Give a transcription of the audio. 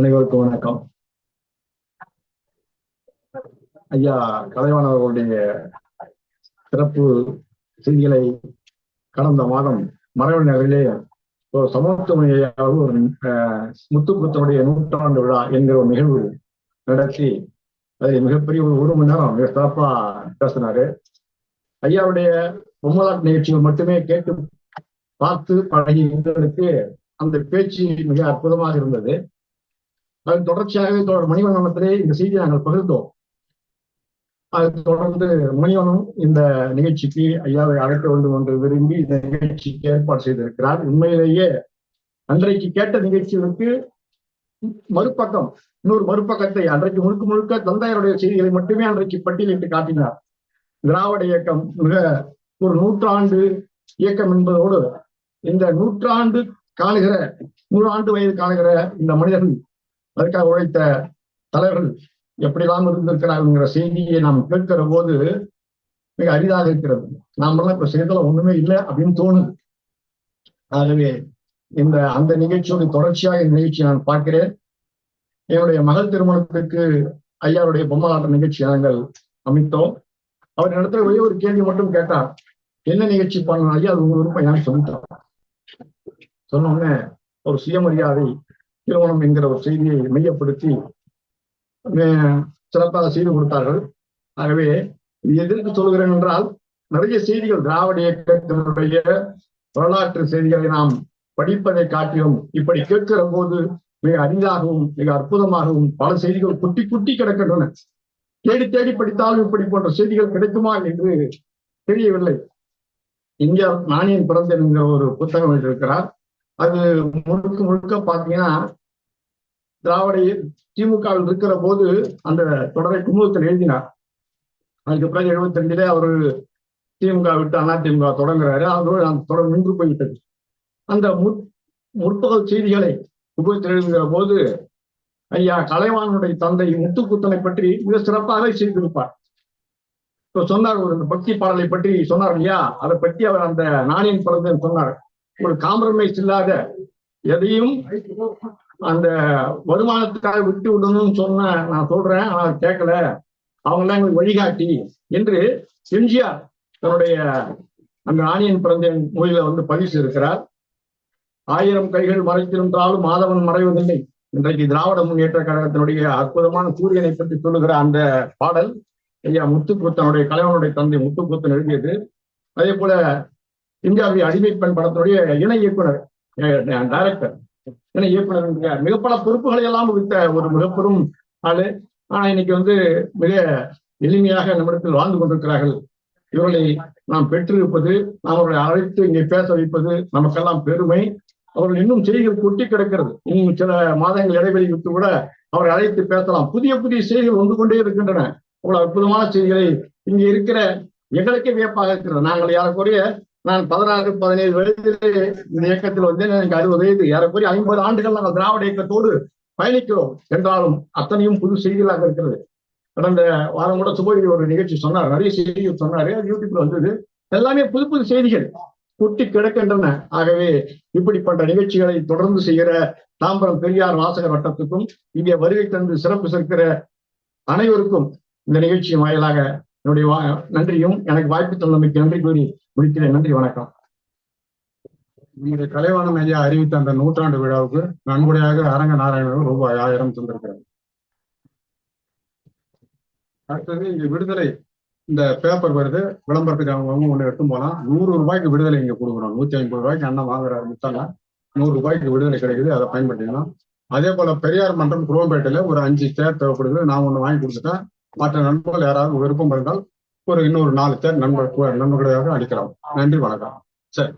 அனைவருக்கும் வணக்கம். ஐயா கலைவாணர் அவர்களுடைய சிறப்பு செய்திகளை கடந்த மாதம் மறைவு நகரிலே ஒரு சமத்துவமையாக ஒரு முத்துக்குத்தனுடைய நூற்றாண்டு விழா என்கிற ஒரு நிகழ்வு நடத்தி அதில் மிகப்பெரிய ஒரு ஒரு மணி நேரம் மிக சிறப்பா பேசினாரு. ஐயாவுடைய பொம்மலாட் நிகழ்ச்சிகள் மட்டுமே கேட்டு பார்த்து பழகி எங்களுக்கு அந்த பேச்சு மிக அற்புதமாக இருந்தது. அதன் தொடர்ச்சியாக தொடர் மணிவண்ணத்திலே இந்த செய்தியை நாங்கள் பகிர்ந்தோம். அதை தொடர்ந்து மணிவனம் இந்த நிகழ்ச்சிக்கு ஐயாவை அழைக்க வேண்டும் என்று விரும்பி இந்த நிகழ்ச்சிக்கு ஏற்பாடு செய்திருக்கிறார். உண்மையிலேயே அன்றைக்கு கேட்ட நிகழ்ச்சிகளுக்கு மறுபக்கம் இன்னொரு மறுபக்கத்தை அன்றைக்கு முழுக்க முழுக்க தந்தையருடைய செய்திகளை மட்டுமே அன்றைக்கு பட்டியலிட்டு காட்டினார். திராவிட இயக்கம் மிக ஒரு நூற்றாண்டு இயக்கம் என்பதோடு இந்த நூற்றாண்டு காணுகிற நூறாண்டு வயது காணுகிற இந்த மனிதர்கள் அதற்காக உழைத்த தலைவர்கள் எப்படிலாம் இருந்திருக்கிறார்கள்ங்கிற செய்தியை நாம் கேட்கிற போது மிக அரிதாக இருக்கிறது. நாமெல்லாம் இப்ப செய்தல ஒண்ணுமே இல்லை அப்படின்னு தோணுது. ஆகவே இந்த அந்த நிகழ்ச்சியோட தொடர்ச்சியாக இந்த நிகழ்ச்சியை நான் பார்க்கிறேன். என்னுடைய மகள் திருமணத்திற்கு ஐயாவுடைய பொம்மலாட்ட நிகழ்ச்சி நாங்கள் அமைத்தோம். அவர் இடத்துல ஒரே ஒரு கேள்வி மட்டும் கேட்டார். என்ன நிகழ்ச்சி பண்ணணும் ஐயா? அது உங்க விருப்பம். எனக்கு சொல்லிட்டார். சொன்ன உடனே ஒரு சுயமரியாதை திருமணம் என்கிற ஒரு செய்தியை மையப்படுத்தி சிறப்பாக செய்து கொடுத்தார்கள். ஆகவே எதற்கு சொல்கிறேன் என்றால் நிறைய செய்திகள் திராவிட இயக்கத்தினுடைய வரலாற்று செய்திகளை நாம் படிப்பதை காட்டிலும் இப்படி கேட்கிற போது மிக அரிதாகவும் மிக அற்புதமாகவும் பல செய்திகள் குட்டி குட்டி கிடக்கின்றன. தேடி தேடி படித்தாலும் இப்படி போன்ற செய்திகள் கிடைக்குமா என்று தெரியவில்லை. இந்தியா நாணயம் பிறந்த என்கிற ஒரு புத்தகம் எழுதியிருக்கிறார் அது முழுக்க முழுக்க பார்த்தீங்கன்னா திராவிட திமுகவில் இருக்கிற போது அந்த தொடரை குமுகத்தில் எழுதினார். அதுக்கு பிறகு எழுபத்தி ரெண்டுல அவர் திமுக விட்டு அண்ணா திமுக தொடங்குறாரு. அதோடு அந்த தொடர் நின்று போய்விட்டது. அந்த முற் முற்பகல் செய்திகளை குமுகத்தில் எழுதுகிற போது ஐயா கலைவானுடைய தந்தை முத்துக்குத்தனை பற்றி மிக சிறப்பாக செய்திருப்பார். இப்ப சொன்னார் ஒரு பக்தி பாடலை பற்றி சொன்னார் இல்லையா? அதை பற்றி அவர் அந்த நாணயம் பிறந்தேன் சொன்னார். ஒரு காம்ப்ரமைஸ் இல்லாத எதையும் அந்த வருமானத்துக்காக விட்டு விடணும்னு சொன்ன நான் சொல்றேன் ஆனா கேட்கல. அவங்களாம் எங்களுக்கு வழிகாட்டி என்று எம்ஜிஆர் தன்னுடைய அந்த ஆணியன் பிறந்த மொழியில வந்து பதிவு இருக்கிறார் ஆயிரம் கைகள் மறைத்திருந்தாலும் மாதவன் மறைவதில்லை. இன்றைக்கு திராவிட முன்னேற்ற கழகத்தினுடைய அற்புதமான சூரியனை பற்றி சொல்லுகிற அந்த பாடல் ஐயா முத்துக்குத்தனுடைய கலைவனுடைய தந்தை முத்துக்குத்தன் எழுதியது. அதே போல இந்தியாவுடைய அடிமை பெண் படத்தினுடைய இணை இயக்குனர் டைரக்டர் இயக்குனர் என்கிற மிக பல பொறுப்புகளை எல்லாம் வித்த ஒரு மிகப்பெரும் ஆளு. ஆனா இன்னைக்கு வந்து மிக எளிமையாக நம்மிடத்தில் வாழ்ந்து கொண்டிருக்கிறார்கள். இவர்களை நாம் பெற்றிருப்பது நாம் அவர்களை அழைத்து இங்கே பேச வைப்பது நமக்கெல்லாம் பெருமை. அவர்கள் இன்னும் செய்திகள் கொட்டி கிடக்கிறது. இன்னும் சில மாதங்கள் இடைவெளி விட்டு கூட அவரை அழைத்து பேசலாம். புதிய புதிய செய்திகள் வந்து கொண்டே இருக்கின்றன. அவ்வளவு அற்புதமான செய்திகளை இங்க இருக்கிற எங்களுக்கே வியப்பாக இருக்கிறது. நாங்கள் யாருக்குரிய நான் பதினாறு பதினேழு வயதிலே இந்த இயக்கத்தில் வந்து எனக்கு அறுபது வயது. ஏறக்குறைய ஐம்பது ஆண்டுகள் நாங்கள் திராவிட இயக்கத்தோடு பயணிக்கிறோம். என்றாலும் அத்தனையும் புது செய்திகளாக இருக்கிறது. கடந்த வாரம் கூட சுபோதி ஒரு நிகழ்ச்சி சொன்னார். நிறைய செய்திகள் சொன்னாரு. அது யூடியூப்ல வந்தது. எல்லாமே புது புது செய்திகள். குட்டி கிடக்கின்றன. ஆகவே இப்படிப்பட்ட நிகழ்ச்சிகளை தொடர்ந்து செய்கிற தாம்பரம் பெரியார் வாசகர் வட்டத்துக்கும் இங்கே வருகை தந்து சிறப்பு சேர்க்கிற அனைவருக்கும் இந்த நிகழ்ச்சி வாயிலாக என்னுடைய வா- நன்றியும் எனக்கு வாய்ப்பு தந்தமைக்கு நன்றி கூறி முடிக்கிறேன். நன்றி வணக்கம். நம்முடைய கலைவாணம் ஐயா அறிவித்த அந்த நூற்றாண்டு விழாவுக்கு நன்கொடையாக அரங்க நாராயணன் ரூபாய் ஆயிரம் தந்திருக்கிறார். அடுத்தது இங்க விடுதலை. இந்த பேப்பர் வருது. விளம்பரத்துக்கு அவங்க ஒன்று எடுத்து போலாம். நூறு ரூபாய்க்கு விடுதலை இங்க கொடுக்குறோம். நூத்தி ஐம்பது ரூபாய்க்கு அண்ணன் வாங்குறாரு முத்தாங்க நூறு ரூபாய்க்கு விடுதலை கிடைக்குது. அதை பயன்படுத்திக்கலாம். அதே போல பெரியார் மன்றம் குரோம்பேட்டையில ஒரு அஞ்சு சேர் தேவைப்படுது. நான் ஒன்று வாங்கி கொடுத்துட்டேன். மற்ற நண்பர்கள் யாராவது விருப்பம் இருந்தால் ஒரு இன்னொரு நாலு பேர் நண்பர் நண்பர்களாக அளிக்கலாம் நன்றி வணக்கம். சரி.